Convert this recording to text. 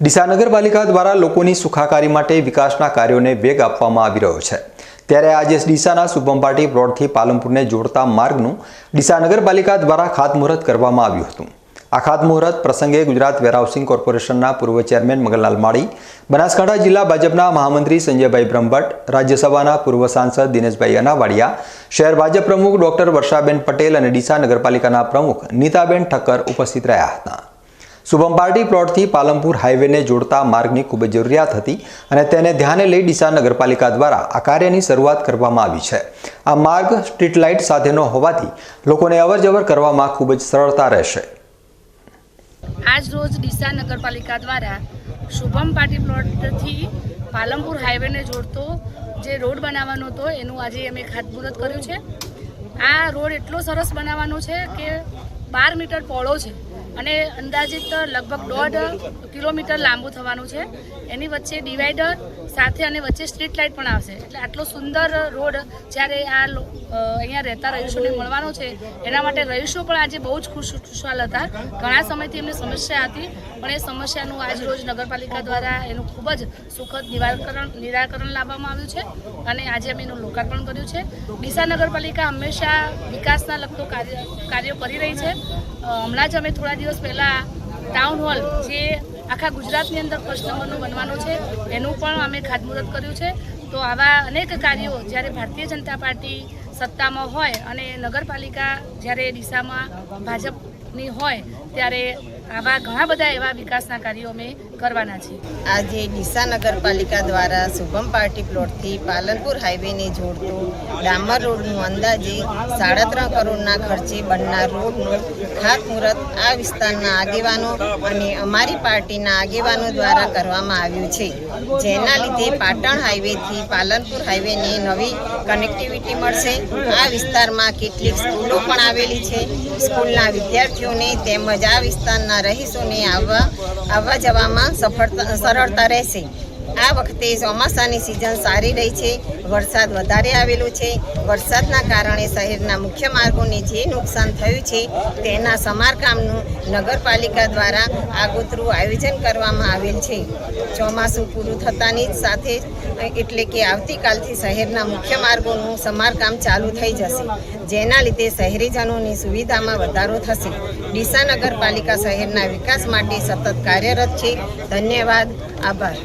ડીસા નગરપાલિકા દ્વારા લોકોની સુખાકારી માટે વિકાસના કાર્યોને વેગ આપવામાં આવી રહ્યો છે. ત્યારે આજે ડીસાના સુભમપાટી પ્લોટથી પાલનપુરને જોડતા માર્ગનું ડીસા નગરપાલિકા દ્વારા ખાતમુહૂર્ત કરવામાં આવ્યું હતું. આ ખાતમુહૂર્ત પ્રસંગે ગુજરાત વેરહાઉસિંગ કોર્પોરેશનના પૂર્વ ચેરમેન મગનલાલ માળી, બનાસકાંઠા જિલ્લા ભાજપના મહામંત્રી સંજયભાઈ બ્રહ્મભટ્ટ, રાજ્યસભાના પૂર્વ સાંસદ દિનેશભાઈ અનાવાડિયા, શહેર ભાજપ પ્રમુખ ડોક્ટર વર્ષાબેન પટેલ અને ડીસા નગરપાલિકાના પ્રમુખ નીતાબેન ઠક્કર ઉપસ્થિત રહ્યા હતા. શુભમ પાર્ટી પ્લોટથી પાલનપુર હાઈવેને જોડતા માર્ગની ખૂબ જ જરૂરિયાત હતી અને તેને ધ્યાને લઈ ડીસા નગરપાલિકા દ્વારા આ કાર્યની શરૂઆત કરવામાં આવી છે. આ માર્ગ સ્ટ્રીટ લાઇટ સાથેનો હોવાથી લોકોને અવરજવર કરવામાં ખૂબ જ સરળતા રહેશે. આજ રોજ ડીસા નગરપાલિકા દ્વારા શુભમ પાર્ટી પ્લોટથી પાલનપુર હાઈવેને જોડતો જે રોડ બનાવવાનો હતો, એનું આજે અમે ખાતમુહૂર્ત કર્યું છે. આ રોડ એટલો સરસ બનાવવાનો છે કે બાર મીટર પહોળો છે. અને અંદાજિત લગભગ દોઢ કિલોમીટર લાંબુ થવાનું છે. એની વચ્ચે ડિવાઈડર સાથે અને વચ્ચે સ્ટ્રીટ લાઇટ પણ આવશે. એટલે આટલો સુંદર રોડ જ્યારે આ અહીંયા રહેતા રહીશોને મળવાનો છે, એના માટે રહીશો પણ આજે બહુ જ ખુશ ખુશાલ હતા. ઘણા સમયથી એમને સમસ્યા હતી, પણ એ સમસ્યાનું આજ રોજ નગરપાલિકા દ્વારા એનું ખૂબ જ સુખદ નિવારણ નિરાકરણ લાવવામાં આવ્યું છે અને આજે અમે એનું લોકાર્પણ કર્યું છે. ડીસા નગરપાલિકા હંમેશા વિકાસના લગતો કાર્ય કાર્યો કરી રહી છે. હમણાં જ અમે થોડા દિવસ પહેલાં ટાઉન હોલ જે આખા ગુજરાતની અંદર ફર્સ્ટ નંબરનું બનવાનું છે, એનું પણ અમે ખાતમુહૂર્ત કર્યું છે. તો આવા અનેક કાર્યો જ્યારે ભારતીય જનતા પાર્ટી સત્તામાં હોય અને નગરપાલિકા જ્યારે ડીસામાં ભાજપની હોય, ત્યારે આવા ઘણા બધા એવા વિકાસના કાર્યો અમે કરવાના છીએ. આજે ડીસા નગરપાલિકા દ્વારા શુભમ પાર્ટી પ્લોટથી પાલનપુર હાઈવેને જોડતો ડામર રોડનું અંદાજે સાડા ત્રણ કરોડના ખર્ચે બનનાર રોડનું ખાતમુહૂર્ત આ વિસ્તારના આગેવાનો અને અમારી પાર્ટીના આગેવાનો દ્વારા કરવામાં આવ્યું છે. જેના લીધે પાટણ હાઈવેથી પાલનપુર હાઈવેને નવી કનેક્ટિવિટી મળશે. આ વિસ્તારમાં કેટલીક સ્કૂલો પણ આવેલી છે. સ્કૂલના વિદ્યાર્થીઓને તેમજ આ વિસ્તારના રહીશોને આવવા આવવા જવામાં સફળતા સરળતા રહેશે. આ વખતે ચોમાસાની સિઝન સારી રહી છે. વરસાદ વધારે આવેલો છે. વરસાદના કારણે શહેરના મુખ્ય માર્ગોને જે નુકસાન થયું છે તેના સમારકામનું નગરપાલિકા દ્વારા આગોતરું આયોજન કરવામાં આવેલ છે. ચોમાસું પૂરું થતાની જ સાથે એટલે કે આવતીકાલથી શહેરના મુખ્ય માર્ગોનું સમારકામ ચાલુ થઈ જશે. જેના લીધે શહેરીજનોની સુવિધામાં વધારો થશે. ડીસા નગરપાલિકા શહેરના વિકાસ માટે સતત કાર્યરત છે. ધન્યવાદ. આભાર.